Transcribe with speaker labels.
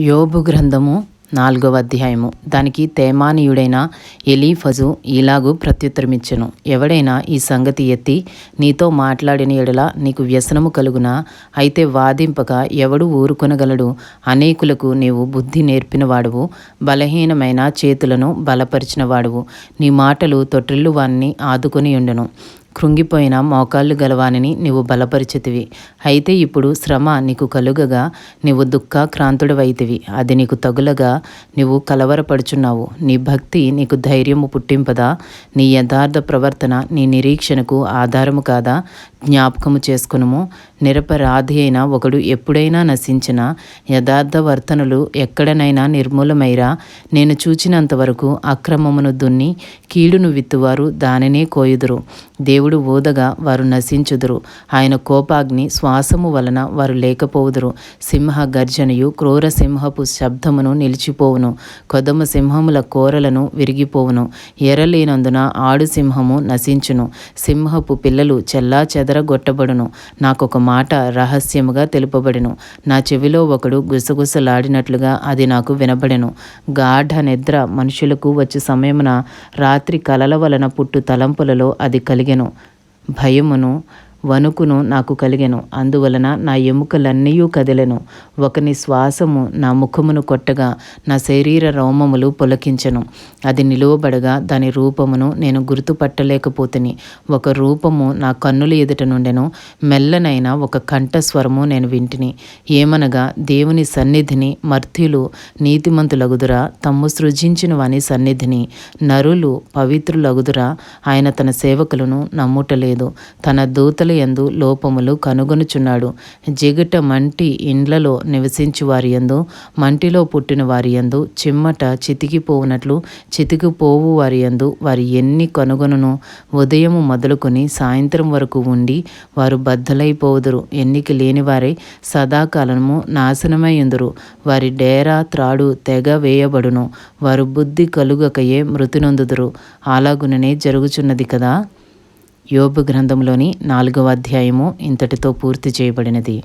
Speaker 1: యోబు గ్రంథము నాలుగవ అధ్యాయము. దానికి తేమానీయుడైన ఎలీఫజు ఇలాగూ ప్రత్యుత్తరమిచ్చెను. ఎవడైనా ఈ సంగతి ఎత్తి నీతో మాట్లాడిన ఎడల నీకు వ్యసనము కలుగునా? అయితే వాదింపక ఎవడు ఊరుకొనగలడు? అనేకులకు నీవు బుద్ధి నేర్పినవాడువు బలహీనమైన చేతులను బలపరిచినవాడువు. నీ మాటలు తొట్టిల్లు వాణ్ణి ఆదుకొని ఉండను కృంగిపోయిన మోకాళ్ళు గలవానిని నీవు బలపరిచితివి. అయితే ఇప్పుడు శ్రమ నీకు కలుగగా నీవు దుఃఖాక్రాంతుడవైతివి. అది నీకు తగులగా నీవు కలవరపడుచున్నావు. నీ భక్తి నీకు ధైర్యము పుట్టింపదా? నీ యథార్థ ప్రవర్తన నీ నిరీక్షణకు ఆధారము కాదా? జ్ఞాపకము చేసుకునుము. నిరపరాధి అయిన ఒకడు ఎప్పుడైనా నశించిన యథార్థ వర్తనలు ఎక్కడనైనా నిర్మూలమైరా? నేను చూచినంతవరకు అక్రమమును దున్ని కీడును విత్తువారు దానినే కోయుదురు. దేవుడు ఓదగా వారు నశించుదురు. ఆయన కోపాగ్ని శ్వాసము వలన వారు లేకపోవుదురు. సింహ గర్జనయు క్రూర సింహపు శబ్దమును నిలిచిపోవును. కొదమ సింహముల కోరలను విరిగిపోవును. ఎరలేనందున ఆడు సింహము నశించును. సింహపు పిల్లలు చెల్లా చెదరగొట్టబడును. నాకొక మాట రహస్యముగా తెలుపబడెను. నా చెవిలో ఒకడు గుసగుసలాడినట్లుగా అది నాకు వినబడెను. గాఢ నిద్ర మనుషులకు వచ్చే సమయమున రాత్రి కలల వలన పుట్టు తలంపులలో అది కలిగెను. భయమును వణుకును నాకు కలిగెను. అందువలన నా ఎముకలన్నీ కదిలెను. ఒకని శ్వాసము నా ముఖమును కొట్టగా నా శరీర రోమములు పులకించను. అది నిలువబడగా దాని రూపమును నేను గుర్తుపట్టలేకపోతుని. ఒక రూపము నా కన్నుల ఎదుట నుండెను. మెల్లనైన ఒక కంఠస్వరము నేను వింటిని. ఏమనగా దేవుని సన్నిధిని మర్త్యులు నీతిమంతులగుదురా తమ్ము సృజించిన వాని సన్నిధిని. నరులు పవిత్రులగుదురా ఆయన తన సేవకులను నమ్ముటలేదు. తన దూతల యందు లోపములు కనుగొనుచున్నాడు. జిగట మంటి ఇండ్లలో నివసించు వారి యందు మంటిలో పుట్టిన వారి యందు చిమ్మట చితికిపోవునట్లు చితికిపోవు వారి యందు వారి ఎన్ని కనుగొనును ఉదయము మొదలుకొని సాయంత్రం వరకు ఉండి వారు బద్దలైపోదురు. ఎన్నిక లేని వారై సదాకాలము నాశనమై ఉందరు వారి డేరా త్రాడు తెగ వేయబడును. వారు బుద్ధి కలుగకయే మృతినొందుదురు. అలాగుననే జరుగుచున్నది కదా? యోబు గ్రంథంలోని నాలుగవ అధ్యాయము ఇంతటితో పూర్తి చేయబడినది.